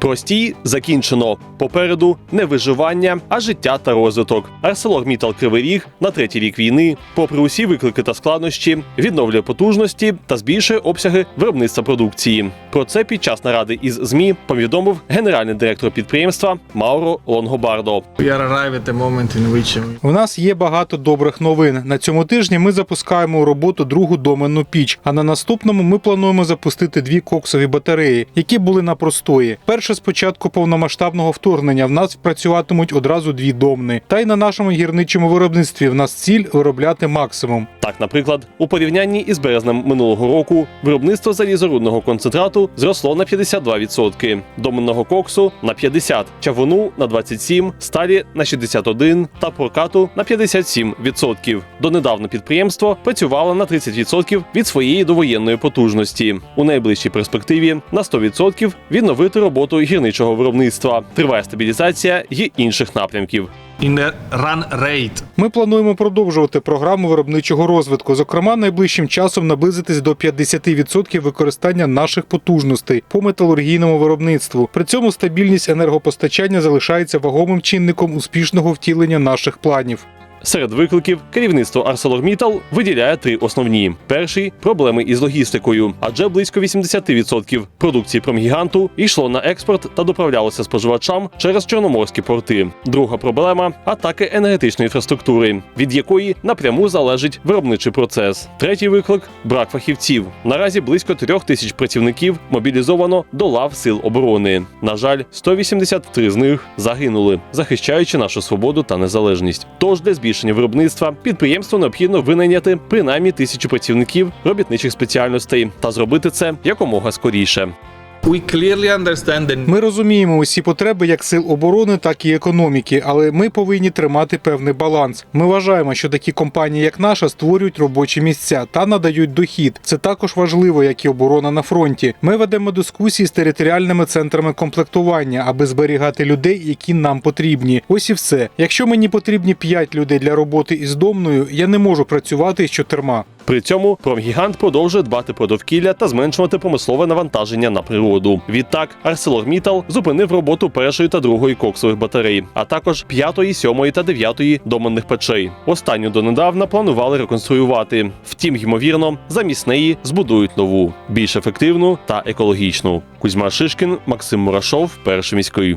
Простій закінчено. Попереду не виживання, а життя та розвиток. ArcelorMittal Кривий Ріг на третій рік війни, попри усі виклики та складнощі, відновлює потужності та збільшує обсяги виробництва продукції. Про це під час наради із ЗМІ повідомив генеральний директор підприємства Мауро Лонгобардо. У нас є багато добрих новин. На цьому тижні ми запускаємо у роботу другу доменну піч. А на наступному ми плануємо запустити дві коксові батареї, які були на простої. Перше з початку повномасштабного вторгнення в нас працюватимуть одразу дві домни. Та й на нашому гірничому виробництві в нас ціль виробляти максимум. Так, наприклад, у порівнянні із березнем минулого року виробництво залізорудного концентрату зросло на 52%, доменного коксу на 50%, чавуну на 27%, сталі на 61% та прокату на 57%. Донедавна підприємство працювало на 30% від своєї довоєнної потужності. У найближчій перспективі на 100% відновити роботу гірничого виробництва. Триває стабілізація й інших напрямків. In the run rate. Ми плануємо продовжувати програму виробничого розвитку, зокрема, найближчим часом наблизитись до 50% використання наших потужностей по металургійному виробництву. При цьому стабільність енергопостачання залишається вагомим чинником успішного втілення наших планів. Серед викликів керівництво ArcelorMittal виділяє три основні: перший проблеми із логістикою, адже близько 80% продукції промгіганту йшло на експорт та доправлялося споживачам через чорноморські порти. Друга проблема атаки енергетичної інфраструктури, від якої напряму залежить виробничий процес. Третій виклик брак фахівців. Наразі близько трьох тисяч працівників мобілізовано до лав сил оборони. На жаль, 183 з них загинули, захищаючи нашу свободу та незалежність. Тож для збільшення виробництва підприємству необхідно винайняти принаймні тисячу працівників робітничих спеціальностей та зробити це якомога скоріше. Ми розуміємо усі потреби як сил оборони, так і економіки, але ми повинні тримати певний баланс. Ми вважаємо, що такі компанії, як наша, створюють робочі місця та надають дохід. Це також важливо, як і оборона на фронті. Ми ведемо дискусії з територіальними центрами комплектування, аби зберігати людей, які нам потрібні. Ось і все. Якщо мені потрібні 5 людей для роботи із домною, я не можу працювати з чотирма. При цьому промгігант продовжує дбати про довкілля та зменшувати промислове навантаження на природу. Відтак, ArcelorMittal зупинив роботу першої та другої коксових батарей, а також п'ятої, сьомої та дев'ятої доменних печей. Останню донедавна планували реконструювати. Втім, ймовірно, замість неї збудують нову, більш ефективну та екологічну. Кузьма Шишкін, Максим Мурашов, перший міський.